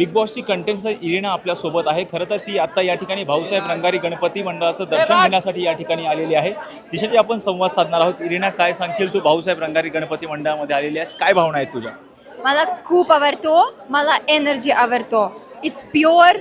Big बॉसची content Irina आपल्यासोबत आहे. खरं तर ती आता या ठिकाणी भाऊसाहेब रंगारी गणपती मंडळाचं दर्शन घेण्यासाठी या ठिकाणी आलेली आहे. तिच्याशी आपण संवाद साधणार आहोत. इरिना काय सांगशील तू? भाऊसाहेब रंगारी गणपती मंडळामध्ये आलेली आहेस. काय भावना आहेत तुझ्या? मला खूप आवडतो. मला एनर्जी आवडतो. इट्स प्युअर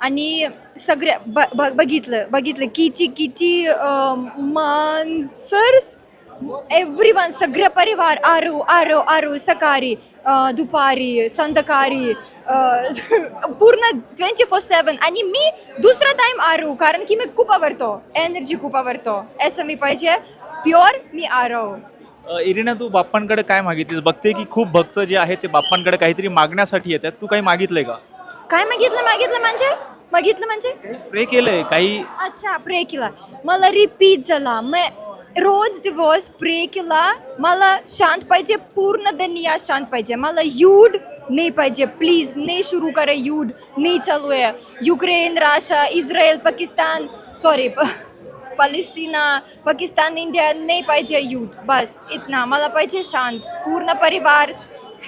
आणि सगळे ब ब- बघितलं बघितलं. किची किची मान्सर्स एव्हरी वन सगळे परिवार आरू आरू आरू सकाळी अं, दुपारी संध्याकाळी पूर्ण ट्वेंटी फोर सेवन आणि मी दुसरा टाइम आरू कारण की मी खूप आवडतो एनर्जी खूप आवडतो असं मी पाहिजे प्युअर मी आरो इरिना तू बाप्पांकडे काय मागितलीस? बघते की खूप भक्त जे आहेत ते बाप्पांकडे काहीतरी मागण्यासाठी येतात. तू काही मागितलंय का? काय मागितलं मागितलं म्हणजे? मागितलं म्हणजे? प्रे केलंय? काही अच्छा प्रे केला. मला रिपीट झाला मैं रोज दिवस प्रे केला मला शांत पाहिजे पूर्ण दनिया शांत पाहिजे. मला युड नाही पाहिजे. प्लीज नाही सुरू करे यूड. नाही चालू आहे. Ukraine Russia Israel Pakistan. Sorry Palestine Pakistan India नाही पाहिजे युद्ध बस इतना. मला पाहिजे शांत. पूर्ण परिवार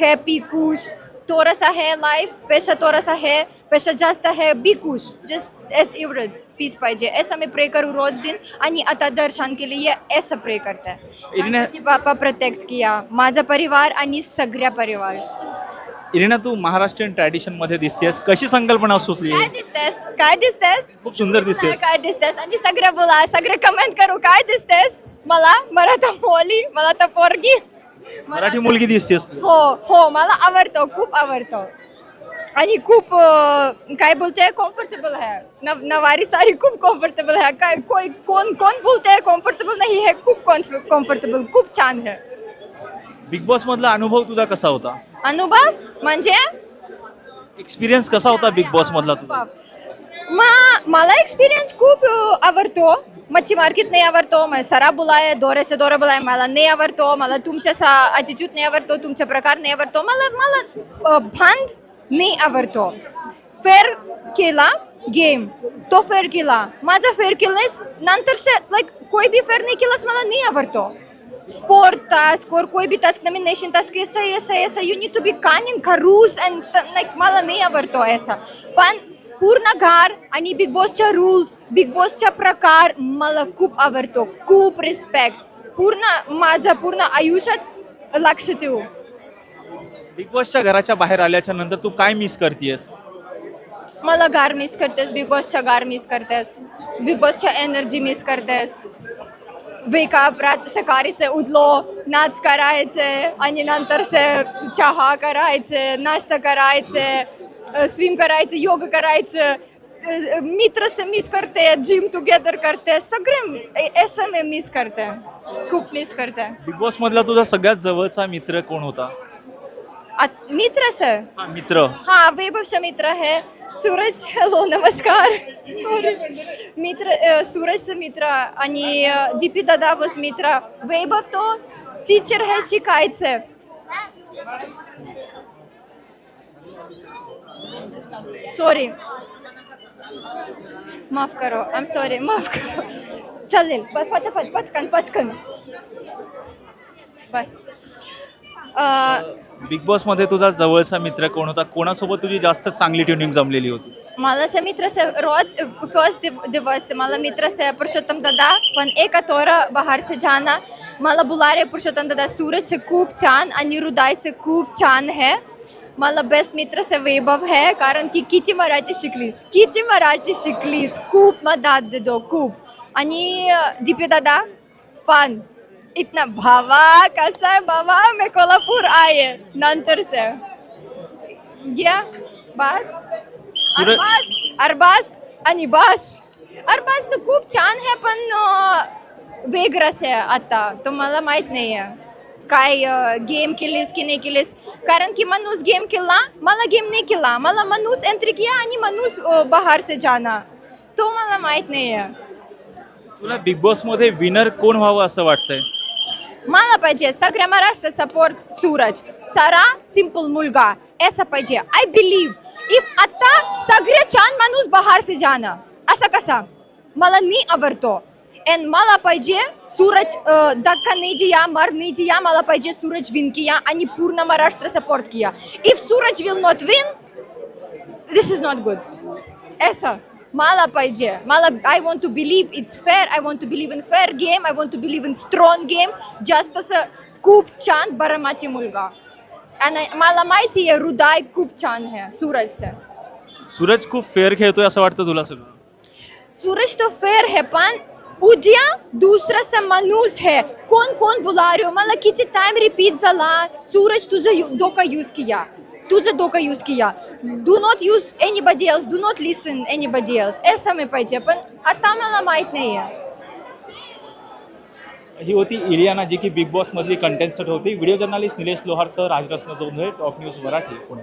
हॅपी खुश. थोडंसं आहे लाईफ पेशा थोडासा आहे पेशा जास्त आहे बी खुश. जस्ट एवढंच. पीस पाहिजे. असं मी प्रे करू रोज दिन. आणि आता दर्शन के लिए असं प्रे करते इरिना- बापा प्रोटेक्ट किया. माझा परिवार आणि सगळ्या परिवार. इरिना तू महाराष्ट्रीयन ट्रॅडिशनमध्ये दिसतेस. कशी संकल्पना सुचली? काय दिसतेस? काय दिसतेस? खूप सुंदर दिसतेस. काय दिसतेस? आणि सगळे बोला सगळे कमेंट करू. काय दिसतेस? मला मला तर मोली मला तर पोरगी. मराठी मुलगी दिसतेस हो हो मला आवडतो. खूप आवडतो. आणि खूप काय बोलते कम्फर्टेबल आहे. नव नवारी साडी खूप कम्फर्टेबल आहे. काय कोण कोण कोण बोलते कम्फर्टेबल नाही हे खूप कम्फर्टेबल खूप छान आहे. बिग बॉस मधला अनुभव तुझा कसा होता? अनुभव? म्हणजे? एक्सपिरियन्स कसा होता बिग बॉस मधला तुझा? मा मला एक्सपिरियन्स खूप आवडतो. मच्छी मार्केट नाही आवडतो. मला सरा बुलाय दोरे से दोरे बुलाय मला नाही आवडतो. मला तुमच्या सा ॲटिट्यूड नाही आवडतो तुमचा प्रकार नाही आवडतो. मला मला भांड नाही आवडतो. फेर केला गेम. तो फेअर केला. माझा फेअर केलास नंतर से लाईक कोई बी फेअर नाही केलास मला नाही आवडतो. स्पोर्ट टास्क or कोई भी task nomination task ऐसा ऐसा ऐसा. You need to be cunning खरूस and अँड लाईक मला नाही आवडतो ऐसा. पण पूर्ण घर आणि बिग बॉसच्या रूल्स बिग बॉसच्या प्रकार मला खूप आवडतो. खूप रिस्पेक्ट पूर्ण माझं पूर्ण आयुष्यात लक्ष ठेवू. बिग बॉसच्या घराच्या बाहेर आल्याच्यानंतर तू काय मिस करतेस मला गार मिस करतेस बिग बॉसच्या गार मिस करतेस बिग बॉसच्या एनर्जी मिस करतेस. वेकअप रात सकाळी से उठलो नाच करायचे आणि नंतर से चहा करायचे नाश्ता करायचे स्विम करायचे योग करायचं. मित्र से मिस करते जिम टुगेदर करते सगळे असं मी मिस करते खूप मिस करते. बिग बॉस मधला तुझा सगळ्यात जवळचा मित्र कोण होता? मित्र सर? हा, मित्र. हा वैभवचा मित्र है सूरज हॅलो नमस्कार. सॉरी मित्र अ, सूरजचा मित्र आणि दीपी दादा वस मित्र. वैभव तो टीचर है शिकायचं सॉरी माफ करो. आय एम सॉरी माफ करो. चालेल. प- पटकन पटकन. बस. बिग बॉसमध्ये तुझा जवळचा मित्र कोण होता? कोणासोबत तुझी जास्त चांगली ट्युनिंग जमलेली होती? मला से मित्र से रोज फर्स्ट दिव, दिवस से मला मित्र से पुरुषोत्तम दादा पण एका तोरा बाहेर से जाना मला बुलारे पुरुषोत्तम दादा सूरज से खूप छान आणि हृदय से खूप छान है. मला बेस्ट मित्र से वैभव है कारण की किती मराठी शिकलीस किती मराठी शिकलीस खूप मदत देतो खूप. आणि दीपी दादा फन इतना भावा कसा है बाबा मैं कोल्हापुर आए नंतर से। या बस सूरज- अरबाज अरबाज आणि बस अरबाज तर खूप छान आहे पण अं, वेगळंच आहे आता तो मला माहीत नाही आहे काय गेम केलीस की नाही केलीस कारण की माणूस गेम केला मला गेम नाही केला मला माणूस एंट्री किया आणि माणूस अं, बाहेर से जाना। तो मला माहीत नाही आहे तुला बिग बॉसमध्ये विनर कोण व्हावं असं वाटतंय? मला पाहिजे सगळ्या महाराष्ट्र सपोर्ट सूरज सारा सिंपल मुलगा ऐसा पाहिजे आय बिलीव्ह इफ आता सगळे छान माणूस बाहेर से जाणं असं कसा मला नी आवडतो अँड मला पाहिजे सूरज अ, धक्का नाही जिया मर नाही जिया मला पाहिजे सूरज विन किया आणि पूर्ण Maharashtra support KIA if Suraj will not win this is not good ऐसा मला पाहिजे. मला I want to believe it's fair I want to believe in fair game I want to believe in strong game जास्त असं खूप छान बरमाची मुलगा. आणि मला माहिती आहे हृदय खूप छान आहे सूरजचं सूरज खूप फेअर खेळतोय असं वाटतं तुला सगळं? सूरज तो फेर है पण उद्या दुसरा सा माणूस है कोण कोण बुला रहे हो मला किती टाइम रिपीट झाला. सूरज तुझं डोकं यूज किया. तुझं डोकं use KIA do not use anybody else do not listen anybody else असं मी पाहिजे पण आता मला माहीत नाही आहे ही होती इलियाना जी की बिग बॉस मधली कंटेस्टंट होती. व्हिडिओ जर्नलिस्ट निलेश लोहारसह राजरत्न जोंधळे टॉप न्यूज मराठी पुणे.